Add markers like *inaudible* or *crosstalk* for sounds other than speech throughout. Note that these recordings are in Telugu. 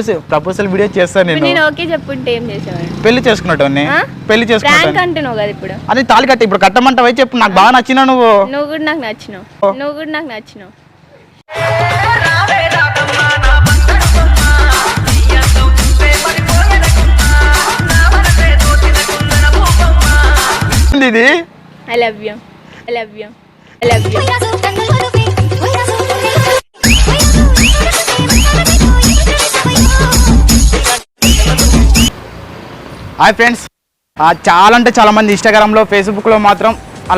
ప్రపోజల్ ప్రపోజల్ వీడియో చేస్తాను ఇప్పుడు నేను. నేను ఓకే చెప్పుంటే ఏం చేసేవాడు పెళ్ళి చేసుకున్నట్టు? పెళ్ళి ప్రాంక్ చేసుకున్నట్టు అంటున్నావు కదా ఇప్పుడు. అది తాళి కట్టి ఇప్పుడు కట్టమంటావే? చెప్పు నాకు బాగా నచ్చిన నువ్వు. నువ్వు కూడా నాకు నచ్చినావు. నువ్వు కూడా నాకు నచ్చినావు. ఇది? I love you I love you I love you hi friends. చాలా అంటే చాలా మంది ఇన్స్టాగ్రామ్లో ఫేస్బుక్లో మాత్రం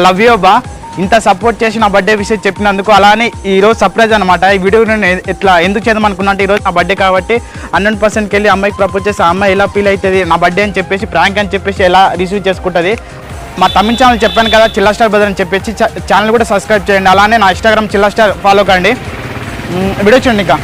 లవ్ యూ బా ఇంత సపోర్ట్ చేసి నా బర్త్డే విషయం చెప్పినందుకు అలానే ఈ రోజు సర్ప్రైజ్ అనమాట ఈ వీడియో నేను ఎట్లా ఎందుకు చేద్దాం అనుకున్నా ఈరోజు నా బర్త్డే కాబట్టి హండ్రెడ్ పర్సెంట్కి వెళ్ళి అమ్మాయికి ప్రపోజ్ చేసి ఆ అమ్మాయి ఎలా ఫీల్ అవుతుంది? నా బర్త్డే అని చెప్పేసి ప్రాంక్ అని చెప్పేసి ఎలా రిసీవ్ చేసుకుంటుంది? మా తమిళ ఛానల్ చెప్పాను కదా చిల్లా స్టార్ బ్రదర్ అని చెప్పేసి ఛానల్ కూడా సబ్స్క్రైబ్ చేయండి. అలానే నా ఇన్స్టాగ్రామ్ చిల్లా స్టార్ ఫాలో కండి. వీడియో చూడండి ఇంకా.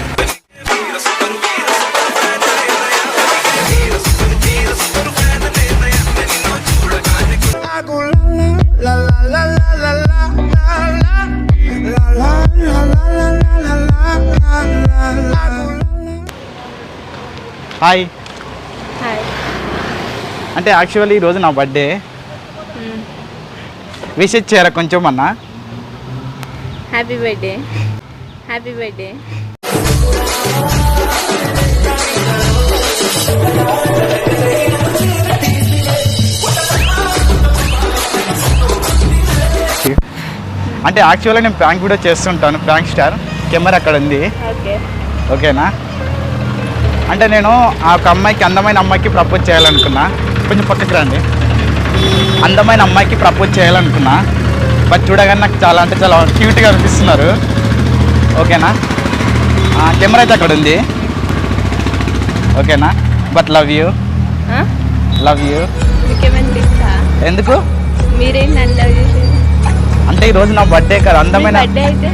హాయ్ హాయ్ అంటే యాక్చువల్లీ ఈరోజు నా బర్త్డే విష్ ఇచ్చారా కొంచెం అన్నా? హ్యాపీ బర్త్డే హ్యాపీ బర్త్డే అంటే యాక్చువల్గా నేను ప్రాంక్ వీడియో చేస్తుంటాను ప్రాంక్ స్టార్ కెమెరా అక్కడ ఉంది. ఓకే ఓకేనా అంటే నేను ఆ ఒక అమ్మాయికి అందమైన అమ్మాయికి ప్రపోజ్ చేయాలనుకున్నా. కొంచెం పక్కకి రండి. అందమైన అమ్మాయికి ప్రపోజ్ చేయాలనుకున్నా. బట్ చూడగానే నాకు చాలా అంటే చాలా క్యూట్గా అనిపిస్తున్నారు. ఓకేనా? కెమెరా అయితే అక్కడ ఉంది. ఓకేనా? But love you love you ఎందుకు? అంటే ఈరోజు నా బర్త్డే కదా అందమైన బర్త్డే అయితే?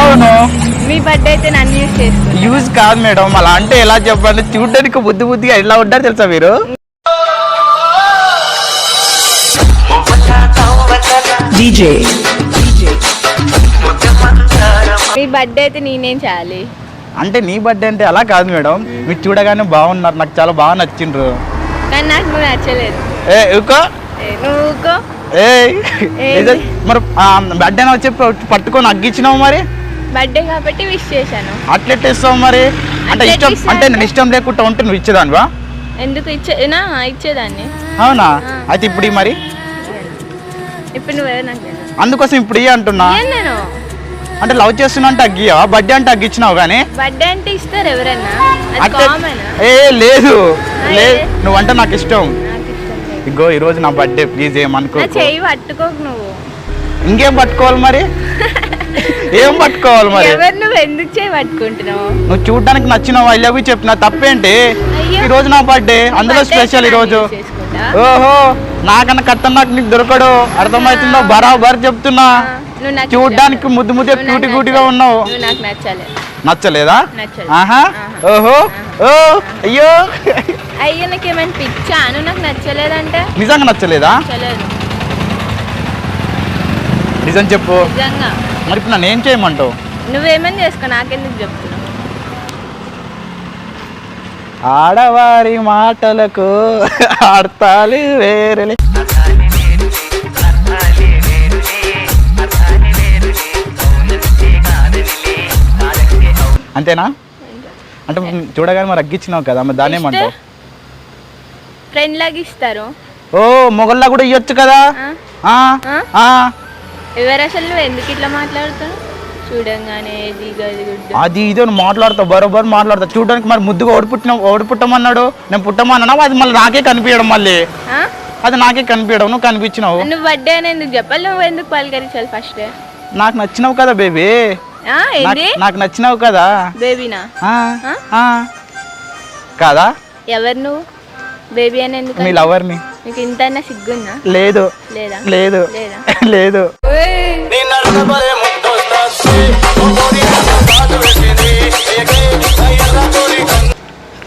అవును. మీ బర్త్డే అయితే నన్ను యూజ్ యూజ్ కాదు మేడం. అలా అంటే ఎలా చెప్పండి? చూడడానికి బుద్ధి బుద్ధిగా ఎలా ఉంటారు తెలుసా మీరు? మీ బర్త్డే అయితే నేనేం చేయాలి? అంటే నీ బర్త్డే అంటే అలా కాదు మేడం. మీరు చూడగానే బాగున్నారు. నాకు చాలా బాగా నచ్చిండ్రు. కానీ నాకు నువ్వు నచ్చలేదు. ఏ ఊకో ఏ, నువ్వు ఊకో ఏ ఏంది? మరి బర్త్డే వచ్చి పట్టు- పట్టుకొని అగ్గించినావు మరి? బర్త్డే కాబట్టి విష్ చేశాను. అట్లెట్ ఇస్తావు మరి? అంటే ఇష్టం అంటే? నేను ఇష్టం లేకుండా ఉంటే నువ్వు ఇచ్చేదానివా? ఎందుకు ఇచ్చేనా ఇచ్చేదాన్ని. అవునా. అయితే ఇప్పుడు మరి. ఇప్పుడు తెలియదు. అందుకోసం ఇప్పుడు ఇయ్య అంటున్నా. నేను? అంటే లవ్ చేస్తున్నా అంటే అగ్గియావా బర్త్డే అంటే అగ్గిచ్చినావు కానీ. బర్త్డే అంటే ఇస్తారు కామన్ ఏ లేదు. లేదు? నువ్వంటే నాకు ఇష్టం. ఇగో ఈ రోజు నా బర్త్డే. ప్లీజ్ ఏమనుకో చెయ్యి పట్టుకోకు నువ్వు. ఇంకేం పట్టుకోవాలి మరి? *laughs* ఏం పట్టుకోవాలి మరి? ఎవరు నువ్వు ఎందుకు చేయి పట్టుకుంటున్నావు? నువ్వు చూడడానికి నచ్చిన ఐ లవ్ యూ చెప్పిన తప్పేంటి. ఈ రోజు నా బర్త్డే అందులో స్పెషల్ ఈ రోజు. ఓహో నాకన్నా కట్టం నాకు నీకు దొరకడు. అర్థమవుతుందో? బరాబర్ చెప్తున్నా. చూడ్డానికి. ముద్దు ముద్దు క్యూటి క్యూటిగా. ఉన్నావు. నచ్చలేదా. ఆహా. ఓహో. ఓ అయ్యో. అయ్యో నాకు ఏమైనా పిచ్చా? నువ్వు నాకు నచ్చలేదంటే? నిజంగా నచ్చలేదా? నచ్చలేదు. నిజం చెప్పు. నిజంగా. మరి ఇప్పుడు నన్ను ఏం చేయమంటావు? నువ్వేమని చేసుకో నాకెందుకు చెప్తున్నావు? ఆడవారి మాటలకు అర్థాలు వేరే అంతేనా? అంటే చూడగానే మరి అగ్గించినావు కదా మరి దాన్ని ఏమంటావు? ఫ్రెండ్ లాగా ఇస్తారు. ఓ మొగల్లా కూడా ఇవ్వచ్చు కదా. ఎవరు అసలు నువ్వు ఎందుకు ఇట్లా మాట్లాడుతావు? చూడంగానే ఇది గది గుడ్డు. అది ఇదో నువ్వు మాట్లాడతావు బరోబర్ మాట్లాడతావు. చూడడానికి మరి ముద్దుగా ఓడిపుట్టిన ఓడిపుట్టమన్నాడు నేను పుట్టమన్నా అది మళ్ళీ నాకే కనిపించడం మళ్ళీ. ఆ? అది నాకే కనిపించడం నువ్వు కనిపించినావు. నువ్వు బర్త్డే అని ఎందుకు చెప్పాలి? నువ్వు ఎందుకు పలకరించాలి ఫస్ట్ నాకు నచ్చినావు కదా బేబీ? ఏంది? నాకు నచ్చినావు కదా? బేబీనా? ఆ, ఆ? ఆ. కాదా? ఎవరు నువ్వు? బేబీ అని ఎందుకు మీ? లవర్ని నీకు ఇంతైనా సిగ్గుందా? లేదు. లేదా? లేదు. లేదా? *laughs*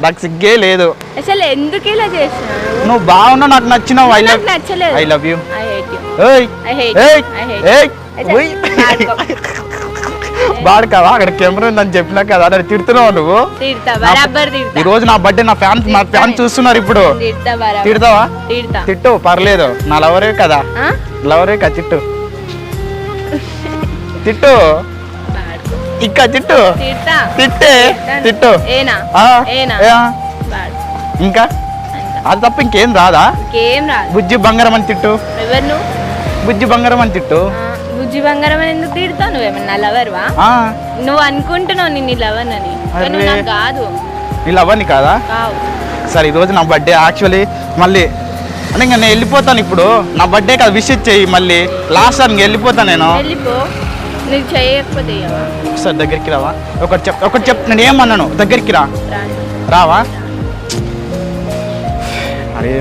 నాకు సిగ్గే లేదు. అసలు ఎందుకు ఇలా చేస్తున్నావు? నువ్వు బాగున్నావు నాకు నచ్చినావు. ఐ లవ్ నచ్చలేదు. I love you I hate you ఏయ్ I hate ఏయ్ you. I *laughs* ఆడుకో. బాడుకావా అక్కడ కెమెరా ఉందని చెప్పినా కదా అని తిడుతున్నావు నువ్వు? ఈ రోజు నా బర్త్డే నా ఫ్యాన్స్ నా ఫ్యాన్స్ చూస్తున్నారు ఇప్పుడు. తిడతావా? తిడతా. తిట్టు పర్లేదు. నా లవరే కదా? లవరే కదా తిట్టు. తిట్టు. ఇక్క తిట్టు. తిట్టే. తిట్టు. ఇంకా. అది తప్ప ఇంకేం రాదా? ఇంకేం బుజ్జి బంగారం అని తిట్టు. బుజ్జి బంగారం అని తిట్టు. బుజ్జి బంగారం అని ఎందుకు తిడతావు? నువ్వేమన్నా లవర్వా? ఆ, నువ్వు అనుకుంటున్నావు నేను లవర్ అని. కానీ నువ్వు అరే. నాకు కాదు. నీ లవ్వని కాదా? కావు. సరే ఈరోజు నా బర్త్డే యాక్చువల్లీ మళ్ళీ అంటే ఇంకా నేను వెళ్ళిపోతాను ఇప్పుడు. నా బర్త్డే కదా విష్ చెయ్యి మళ్ళీ. లాస్ట్ టైం వెళ్ళిపోతాను నేను. వెళ్ళిపో. చేయకపోతే? సార్ దగ్గరికి రావా? ఒకటి చెప్ ఒకటి చెప్ నేను ఏమన్నాను? దగ్గరికి రా. రావా? అరే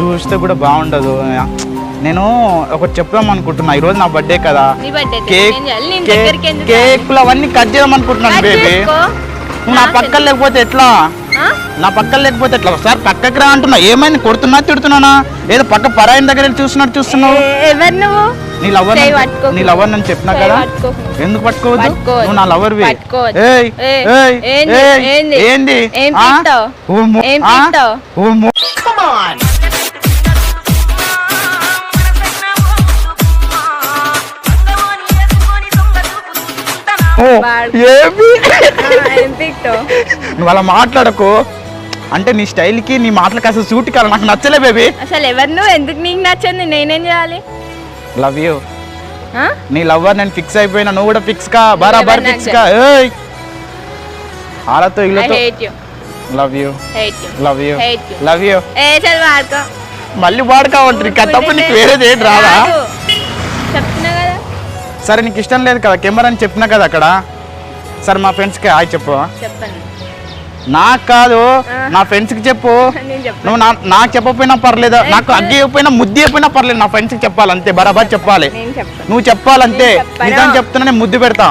చూస్తే కూడా బాగుండదు. నేను ఒకటి చెప్దాం అనుకుంటున్నా. ఈరోజు నా బర్త్డే కదా. నీ బర్త్డే కేక్? కేకులు అవన్నీ కట్ చేద్దాం అనుకుంటున్నాను కట్ బేబీ. నువ్వు నా పక్కన లేకపోతే ఎట్లా? ఆ? నా పక్కన లేకపోతే ఎట్లా? సార్ పక్కకి రా అంటున్నా. ఏమైంది? కొడుతున్నా తిడుతున్నానా? ఏదో పక్క పరాయిన దగ్గర చూస్తున్నట్టు చూస్తున్నావు. ఏ- ఎవరు నువ్వు? నీ లవర్. నీ లవర్ అని చెప్పినా కదా. ఎందుకు పట్టుకోవద్దు. నువ్వు నా లవర్ ఏంది? ఏమి? నువ్వు అలా మాట్లాడకు. అంటే నీ స్టైల్కి నీ మాటలకి అసలు సూట్ కాదు నాకు నచ్చలే బేబీ. అసలు ఎవరు నువ్వు? ఎందుకు నీకు నచ్చింది? నేనేం చేయాలి? Love you? నీ లవ్వర్ నేను ఫిక్స్ అయిపోయినా. నువ్వు కూడా ఫిక్స్ కా. బరాబర్ ఫిక్స్ కా. ఏయ్. ఆలతో ఇల్లతో. Love you. Love you. Love you ఏ చల్ వాడుకో. మళ్ళీ వాడుకోవంటారు ఇంకా తప్ప నీకు వేరేది ఏంటి రాదా? సరే నీకు ఇష్టం లేదు కదా కెమెరా అని చెప్పినా కదా అక్కడ? సరే మా ఫ్రెండ్స్కి హాయ్ చెప్పు. నాకు కాదు. నా ఫ్రెండ్స్కి చెప్పు. నువ్వు నా నాకు చెప్పకపోయినా పర్లేదు? నాకు అగ్గి అయిపోయినా ముద్ది అయిపోయినా పర్లేదు నా ఫ్రెండ్స్కి చెప్పాలి అంతే బరాబర్ చెప్పాలి. నువ్వు చెప్పాలంతే. నిజం చెప్తున్నా నేను ముద్దు పెడతా.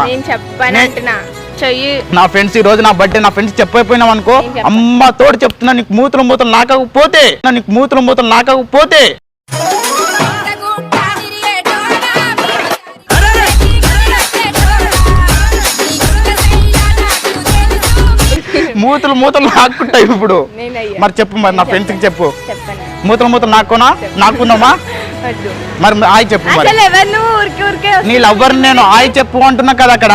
నే- అంటున్నా. చెయ్యి. నా ఫ్రెండ్స్ ఈ రోజు నా బర్త్డే నా ఫ్రెండ్స్ చెప్పకపోయినావు అనుకో. అమ్మ తోడు చెప్తున్నా నీకు మూతులు మూతలు నాకకపోతే నీకు మూతులు మూతలు నాకకపోతే. మూతులు మూతలు నాకుంటాయి ఇప్పుడు. మరి చెప్పు మరి నా ఫ్రెండ్స్కి చెప్పు. మూతలు మూతలు నాకునా నాకున్నామా మరి ఆయి చెప్పు నీ లవ్వర్ నేను ఆయి చెప్పు అంటున్నా కదా అక్కడ.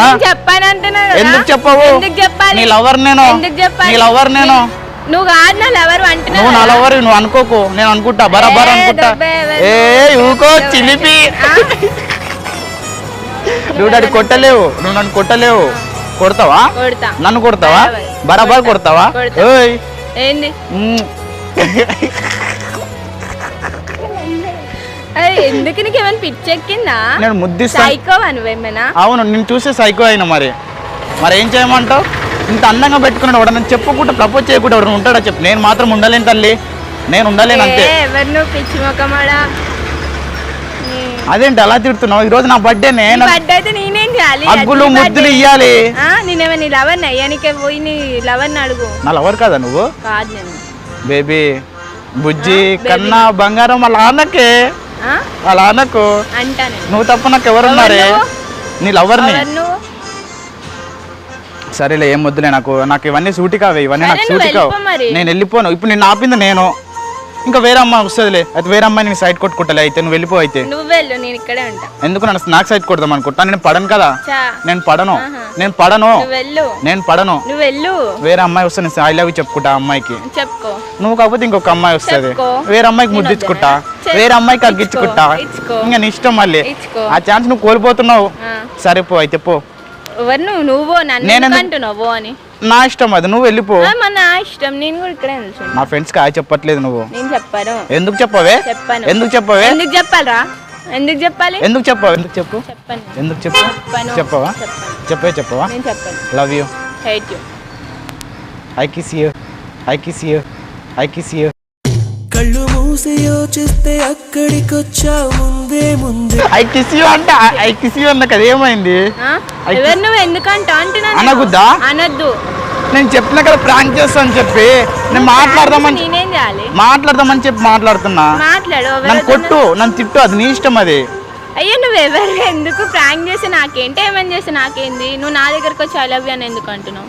ఎందుకు చెప్పవు? నీ లవర్ నేను. నీ లవర్ నేను. నువ్వు కాదు నా లవర్ నువ్వు నా. లవర్ నువ్వు అనుకోకు. నేను అనుకుంటా. బరాబర్ అనుకుంటా? ఏ ఊకో. చిలిపి? నువ్వు నన్ను కొట్టలేవు. నువ్వు నన్ను కొట్టలేవు. కొడతావా? కొడతా. నన్ను కొడతావా? బరాబర్. కొడతావా. ఓయ్ ఏంది? *laughs* ఎందుకు నీకు ఏమైనా పిచ్చి ఎక్కిందా? నేను ముద్దిస్తాను సైకోవా నువ్వేమైనా అవును నేను చూసే సైకో అయినా మరి. మరి ఏం చేయమంటావు? ఇంత అందంగా పెట్టుకున్నాడు వాడు నన్ను చెప్పకుండా ప్రపోజ్ చేయకుండా వాడు ఉంటాడా చెప్పు. నేను మాత్రం ఉండలేను తల్లి. నేను ఉండలేను అంతే. ఎవరు నువ్వు పిచ్చి మొక్కమాడా అదేంటి అలా తిడుతున్నావు? ఈ రోజు నా బర్త్డే అయితే నేనేం చేయాలి? అగ్గులు ముద్దులు. ఇయ్యాలి. ఆ, నేనేమో నీ లవర్ అయ్యానికే పోయి నీ అడుగు. నా లవర్ కదా నువ్వు? కాదు నేను. బేబీ బుజ్జి. కన్నా బంగారం అలా అనకే ఆ? అలా అనకు అంటా నేను. నువ్వు తప్ప నాకు ఎవరున్నారే ఎవరు నీ లవర్ని సరేలే ఏం వద్దులే నాకు నాకు ఇవన్నీ సూటి కావే ఇవన్నీ నాకు సూటి కావు. నేను వెళ్ళిపోను ఇప్పుడు నేను ఆపింది నేను ఇంకా వేరే అమ్మాయి వస్తుందిలే. అయితే వేరే అమ్మాయి నేను సైడ్ కొట్టుకుంటలే. అయితే నువ్వు వెళ్ళిపో అయితే. నువ్వు వెళ్ళు నేను ఇక్కడే ఉంటా. ఎందుకు నన్ను స్నాక్ సైడ్ కొడదాం అనుకుంటా? నేను పడను కదా. చా. నేను పడను. నేను పడను. నువ్వు వెళ్ళు. నేను పడను. నువ్వు వెళ్ళు. వేరే అమ్మాయి వస్తే నేను ఐ లవ్ చెప్పుకుంటా ఆ అమ్మాయికి. చెప్పుకో. నువ్వు కాకపోతే ఇంకొక అమ్మాయి వస్తుంది. చెప్పుకో. వేరే అమ్మాయికి? చెప్- వేరే అమ్మాయికి అగ్గించుకుంటా ఇచ్చుకో. ఇంకా నీ ఇష్టం మళ్ళీ. ఇచ్చుకో. ఆ ఛాన్స్ నువ్వు కోల్పోతున్నావు. ఆ. సరే పో అయితే పో. ఎవరు నువ్వు? నువ్వు నన్ను నేను ఎందుకు అంటున్నావు అని? నా ఇష్టం అది. నువ్వు వెళ్ళిపో. ఆ, మన నా ఇష్టం. నేను కూడా ఇక్కడే నిల్చున్నా నా ఫ్రెండ్స్కి హాయ్ చెప్పట్లేదు నువ్వు. నేను చెప్పాను. ఎందుకు చెప్పవే? చెప్పాను. ఎందుకు చెప్పవే? ఎందుకు చెప్పాలరా? ఎందుకు చెప్పాలి? ఎందుకు చెప్పావు? ఎందుకు చెప్పు? చెప్పాను. ఎందుకు చెప్పు? చెప్పాను. చెప్పవా? చెప్పాను. చెప్పే చెప్పవా? నేను చెప్పాను. Love you hate you I kiss you I kiss you I kiss you మూసి యోచిస్తే అక్కడికొచ్చావు ముందే ముందే. ఐ కిస్ యూ అంటే ఐ కిస్ యూ అన్న కదా ఏమైంది? ఎవరు నువ్వు ఎందుకంటా అంటున్నా నేను. అనగుద్దా? అనొద్దు. నేను చెప్పిన కదా ప్రాంక్ చేస్తాను చెప్పి. నేను మాట్లాడదామని నేనేం చేయాలి? మాట్లాడదామని చెప్పి మాట్లాడుతున్నా. నన్ను కొట్టు నన్ను తిట్టు అది నీ ఇష్టం అది. అయ్యో నువ్వు ఎవరు ఎందుకు ప్రాంక్ చేస్తే నాకేంటి? ఏమని చేస్తే నాకేంది? నువ్వు నా దగ్గరకు వచ్చి ఐ లవ్ యూ అని ఎందుకు అంటున్నావు?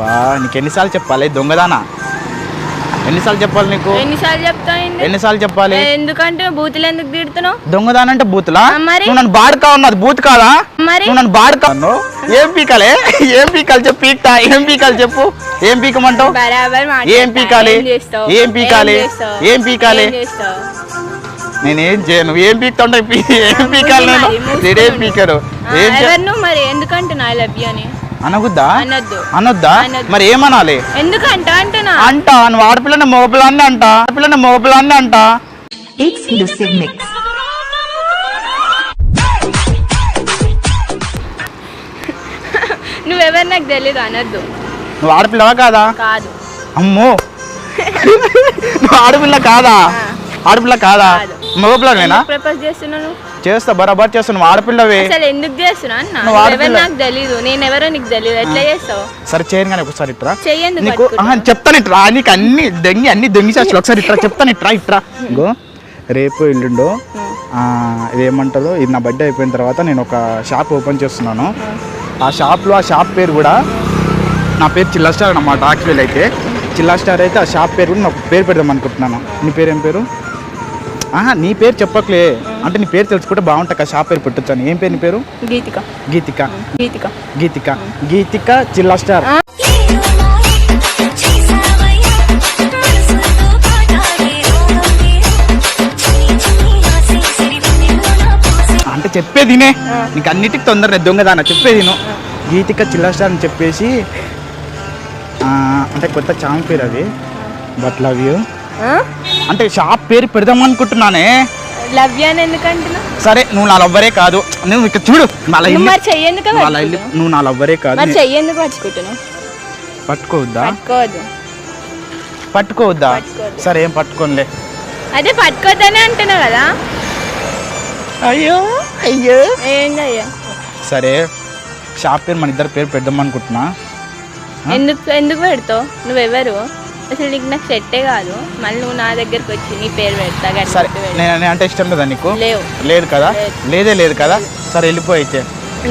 బా నీకు ఎన్నిసార్లు చెప్పాలి? దొంగదానా? ఎన్నిసార్లు చెప్పాలి నీకు? ఎన్నిసార్లు చెప్తావు ఎన్నిసార్లు చెప్పాలి? ఎందుకంటే బూతులు ఎందుకు తిడుతున్నావు? దొంగదాన అంటే బూతులా? మరి? నువ్వు నన్ను బాడుకా ఉన్నది బూత్ కాదా? మరి? నువ్వు నన్ను బాడుకా. ఏం పీకాలే? ఏం పీకాలి చెప్పు పీక్తా? ఏం పీకాలి చెప్పు? ఏం పీకమంటావు? బరాబర్ ఏం పీకాలి? ఏం పీకాలి? ఏం పీకాలి? నేనేం చేయను ఏం పీక్తుంటే ఏం పీకాలి నేను? నేనేం ఆ, ఏం చే- ఎవరు నువ్వు మరి? ఎందుకంటున్నా లవ్ యూ అని. అనగుద్దా? అనొద్దు. అనొద్దా? అనొద్దు. మరి ఏమనాలి? ఎందుకంట అంటున్నా? అంట నువ్వు ఆడపిల్లని మగపిల్లాన్ని అంట ఆడపిల్లని మగపిల్లాన్ని అంట. Mix. నువ్వెవరు నాకు తెలియదు అనొద్దు. నువ్వు ఆడపిల్లవా కాదా? కాదు. అమ్మో. నువ్వు ఆడపిల్ల కాదా? ఆడపిల్ల కాదా. మగపిల్లనేనా ప్రపోజ్ చేస్తున్నాను చేస్తా బరాబర్ చేస్తా నువ్వు ఆడపిల్లవే. అసలు ఎందుకు చేస్తున్నా అన్న? నువ్వు నువ్వెవరు ఆడపిల్ల. నాకు తెలీదు నేను ఎవరో నీకు తెలియదు ఎట్లా చేస్తావు? సరే చేయను కానీ ఒకసారి ఇట్రా. నీకు ఆహా, చెప్తాను ఇట్రా. నీకు అన్ని దెంగి అన్ని దొంగి చేస్తాను ఒకసారి ఇట్రా చెప్తాను ఇట్రా ఇట్రా. ఇంకో రేపు ఎల్లుండో ఆ, ఇదేమంటారు ఇది నా బర్త్డే అయిపోయిన తర్వాత నేను ఒక షాప్ ఓపెన్ చేస్తున్నాను. ఆ షాప్లో ఆ షాప్ పేరు కూడా నా పేరు చిల్లా స్టార్ అనమాట యాక్చువల్ అయితే. చిల్లా స్టార్ అయితే ఆ షాప్ పేరు కూడా నాకు పేరు పెడదాం అనుకుంటున్నాను. నీ పేరు ఏం పేరు? ఆహా నీ పేరు చెప్పట్లే అంటే నీ పేరు తెలుసుకుంటే బాగుంటుంది ఆ షాప్ పేరు పెట్టొచ్చాను ఏం పేరు నీ పేరు? గీతిక. గీతిక. గీతిక. గీతిక. గీతిక చిల్లా స్టార్. అంటే చెప్పేది వినే నీకు అన్నిటికి తొందర లేదు దొంగదాన చెప్పేది విను గీతిక చిల్లా స్టార్ అని చెప్పేసి ఆ, అంటే కొత్త చామ్ పేరు అది. But love you. అంటే షాప్ పేరు పెడదాం అనుకుంటున్నానే. సరే నువ్వు నా లవ్వరే కాదు. నువ్వు ఇక్కడ చూడు నువ్వు నా లవ్వరే కాదు. మరి చెయ్యేందుకు పట్టుకుంటున్నావు? పట్టుకోవద్దా? పట్టుకోవద్దు. సరే ఏం పట్టుకోనిలే. అదే పట్టుకోవద్దనే అంటున్నావు కదా? అయ్యో అయ్యో. ఏం చెయ్య సరే షాప్ పేరు మన ఇద్దరు పేరు పెడదాం అనుకుంటున్నా. ఎందుకు ఎందుకు పెడతావు? నువ్వెవరు? అసలు నీకు నాకు సెట్టే కాదు. మళ్ళీ నువ్వు నా దగ్గరకు వచ్చి నీ పేరు పెడతా సరే. నేను అంటే ఇష్టం లేదా నీకు? లేవు. లేదు కదా? లేదు. లేదే కదా? సరే వెళ్ళిపో అయితే.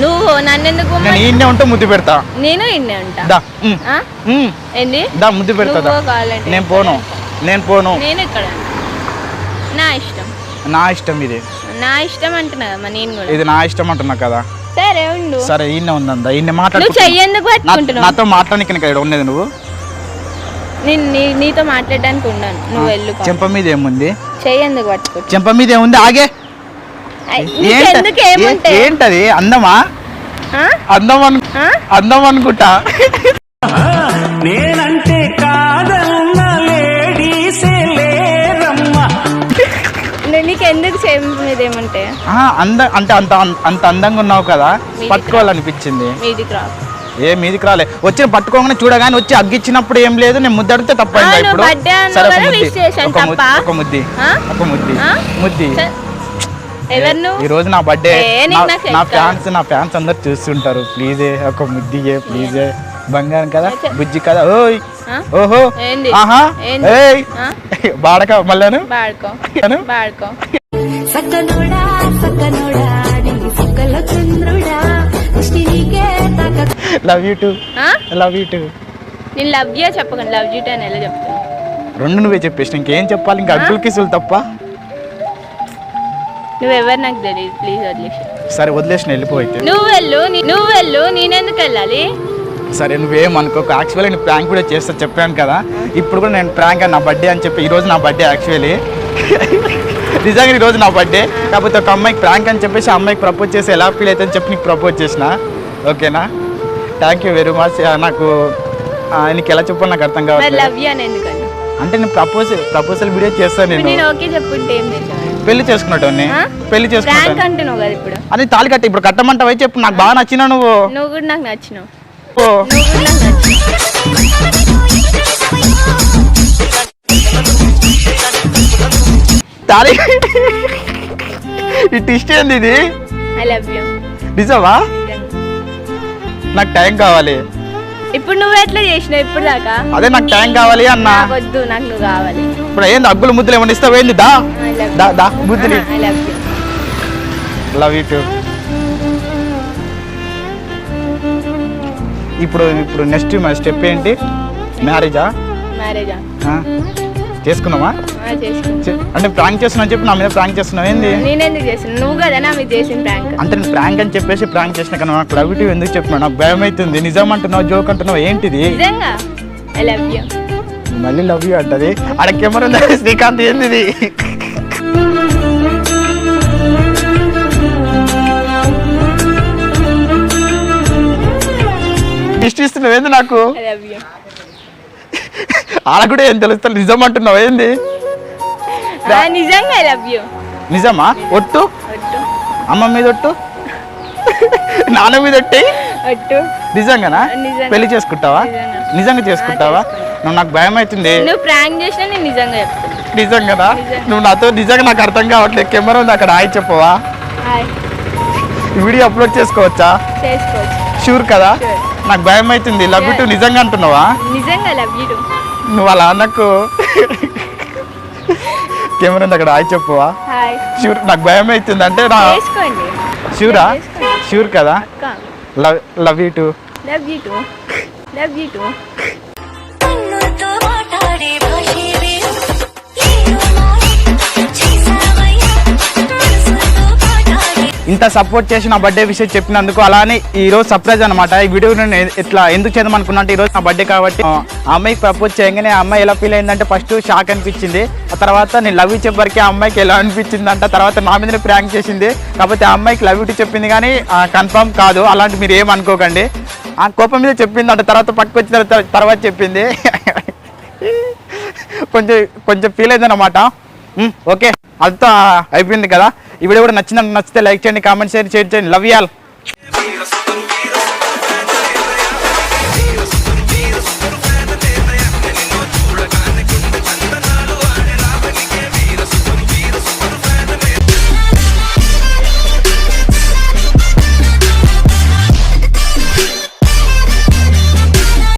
నువ్వు నన్ను ఎందుకు నేను ఈయనే ఉంటే ముద్దు పెడతా. నేను ఇన్నే ఉంటా. దా ఉమ్, ఆ? ఉమ్, ఏంది? దా ముద్దు పెడతా దా. నువ్వు కావాలంటే నేను పోను. నేను పోను. నేను ఇక్కడ నా ఇష్టం. నా ఇష్టం ఇది. నా ఇష్టం అంటున్నా నేను కూడా. ఇది నా ఇష్టం అంటున్నా కదా. సరే ఉండు. సరే ఈయన ఉందా ఈయన నువ్వు మాట్లాడు చెయ్యేందుకు పట్టుకుంటున్నావు? నాతో మాట్లాడడానికి ఇక్కడ ఉన్నది నువ్వు? నేను నీ- నీతో మాట్లాడడానికి ఉండను. నువ్వు వెళ్ళు చెంప మీద ఏముంది? చెయ్యేందుకు పట్టుకుంటా చెంప మీద ఏముంది? ఆగే. ఏంటది? అందమా? అందం అను? అందం అనుకుంటా నేనంటే కాదన్న లేడీసే లేరమ్మా నీకు ఎందుకు చెంప మీద ఏముంటాయి ఆ, అంద అంటే అంత అంత అందంగా ఉన్నావు కదా. పట్టుకోవాలనిపించింది. మీదికి రా. ఏ మీదికి రాలే. వచ్చి పట్టుకోగానే చూడగానే వచ్చి అగ్గిచ్చినప్పుడు ఏం లేదు నేను ముద్దడితే తప్పైందా నువ్వు ఇప్పుడు. సరే ఒక ముద్ది. ఒక ముద్ది? ఒక ముద్ది. ఈ రోజు నా బర్త్డే. నా ఫ్యాన్స్ నా ఫ్యాన్స్ అందరు చూస్తుంటారు. ప్లీజే ఒక ముద్దియే ప్లీజే బంగారం కదా. బుజ్జి కదా. ఓయ్. ఆ? ఓహో. ఏంది? ఆహా? ఏయ్? బాడక మళ్ళాను బాడుకో? బాడుకో. Love you too? Love you too నేను లవ్ యూ చెప్పకండి లవ్ యూ అని ఎలా చెప్తాను? రెండు నువ్వే చెప్పేసి ఇంకేం చెప్పాలి? ఇంకా అగ్గులు కిసులు తప్ప? నువ్వెవరు నాకు తెలియదు ప్లీజ్ వదిలేసి సరే వదిలేసిన వెళ్ళిపోయితే నువ్వు వెళ్ళు నువ్వు వెళ్ళు నేనెందుకు వెళ్ళాలి? సరే నువ్వేం అనుకోక యాక్చువల్లీ నేను ప్రాంక్ కూడా చేస్తా చెప్పాను కదా. ఇప్పుడు కూడా నేను ప్రాంక్ నా బర్త్డే అని చెప్పి ఈరోజు నా బర్త్డే యాక్చువల్లీ నిజంగా ఈరోజు నా బర్త్డే కాకపోతే ఒక అమ్మాయికి ప్రాంక్ అని చెప్పేసి ఆ అమ్మాయికి ప్రపోజ్ చేసి ఎలా ఫీల్ అవుతుందని చెప్పి నీకు ప్రపోజ్ చేసిన. ఓకేనా థ్యాంక్ యూ వెరీ మచ్ నాకు ఆ, నీకు ఎలా చెప్పాలి నాకు అర్థం మరి కావట్లేదు లవ్ యూ అని ఎందుకన్నా అంటే నేను ప్రపోజ్ ప్రపోజల్ వీడియో చేస్తాను ఇప్పుడు నేను. నేను ఓకే చెప్పుంటే ఏం చేసావు పెళ్ళి చేసుకున్నట్టు? పెళ్ళి ప్రాంక్ చేసుకుంటాను అంటున్నావు కదా ఇప్పుడు. అని తాళి కట్టి ఇప్పుడు కట్టమంటావై? చెప్పు నాకు బాగా నచ్చిన నువ్వు. నువ్వు కూడా నాకు నచ్చినావు. ఓ. నువ్వు కూడా నాకు నచ్చినావు తాళి ఈ టిస్ట్ ఏంది ఇది? ఐ లవ్ యూ నిజమా? నాకు టైం కావాలి. ఇప్పుడు నువ్వు ఎట్లా చేసినావు ఇప్పుడు దాకా? అదే నాకు టైం కావాలి అన్న. నాకు వద్దు నాకు నువ్వు కావాలి. ఇప్పుడు ఏంది అగ్గులు ముద్దులు ఏమన్నా ఇస్తావు ఏంది? దా. దా దా ముద్దులు. Love you love you too ఇప్పుడు ఇప్పుడు నెక్స్ట్ మన స్టెప్ ఏంటి? మ్యారేజా మ్యారేజా చేసుకున్నావా? చేసుకుంటా చే- అంటే ప్రాంక్ చేస్తున్నావు చెప్పి నా మీద ప్రాంక్ చేస్తున్నావు ఏంది? నేనెందుకు చేసిన నువ్వు కదా నా మీద చేసిన ప్రాంక్. అంటే నేను ప్రాంక్ అని చెప్పేసి ప్రాంక్ చేసిన కానీ నాకు లవ్ యూ ఎందుకు చెప్పినావు నాకు భయం అవుతుంది నిజం అంటున్నావు జోక్ అంటున్నావు ఏంటిది? నిజంగా? ఐ లవ్ యూ మళ్ళీ లవ్ యూ అంటది. ఆడ కెమెరా శ్రీకాంత్? ఏంది ఇష్ట ఏంది నాకు? ఆడ కూడా ఏం తెలుస్తా నిజం అంటున్నావు ఏంది? నిజంగా ఐ లవ్ యూ నిజమా? ఒట్టు? అమ్మ మీద ఒట్టు? నాన్న మీద ఒట్టి? ఒట్టు. నిజంగానా? నిజంగా. పెళ్ళి చేసుకుంటావా? నిజంగా. చేసుకుంటావా? నువ్వు నాకు భయం అవుతుంది. నువ్వు ప్రాంక్ చేసినా నేను నిజంగా చెప్తాను నిజంగానా? నిజంగా. నువ్వు నాతో నిజంగా నాకు అర్థం కావట్లేదు. కెమెరా ఉంది అక్కడ. హాయ్ చెప్పవా? వీడియో అప్లోడ్ చేసుకోవచ్చా? షూర్ కదా. నాకు భయం అవుతుంది. Love you Yeah. నిజంగా అంటున్నావా? నిజంగా లవ్ యూ నువ్వు అలా నాకు కెమెరా ఉంది అక్కడ. హాయ్ చెప్పవా షూర్ నాకు భయం అవుతుంది. అంటే నా షూరా. షూర్ కదా? Love love you too love you too love you too ఇంత సపోర్ట్ చేసి నా బర్త్డే విషయం చెప్పినందుకు అలానే ఈ రోజు సర్ప్రైజ్ అనమాట ఈ వీడియో నేను ఎట్లా ఎందుకు చేద్దాం అనుకున్నా అంటే ఈ రోజు నా బర్త్డే కాబట్టి ఆ అమ్మాయికి ప్రపోజ్ చేయగానే ఆ అమ్మాయి ఎలా ఫీల్ అయిందంటే ఫస్ట్ షాక్ అనిపించింది. ఆ తర్వాత నేను లవ్ యూ చెప్పరికి ఆ అమ్మాయికి ఎలా అనిపించింది అంట తర్వాత నా మీద ప్రాంక్ చేసింది. కాకపోతే ఆ అమ్మాయికి లవ్ ఇటు చెప్పింది కానీ కన్ఫర్మ్ కాదు. అలాంటి మీరు ఏం అనుకోకండి ఆ కోపం మీద చెప్పింది అంట తర్వాత పక్కకు వచ్చిన తర్వాత- తర్వాత చెప్పింది. *laughs* కొంచెం కొంచెం ఫీల్ అయిందన్నమాట. ఓకే అంతా అయిపోయింది కదా. ఈ వీడియో కూడా నచ్చిందని నచ్చితే లైక్ చేయండి కామెంట్ చేయండి షేర్ చేయండి. Love y'all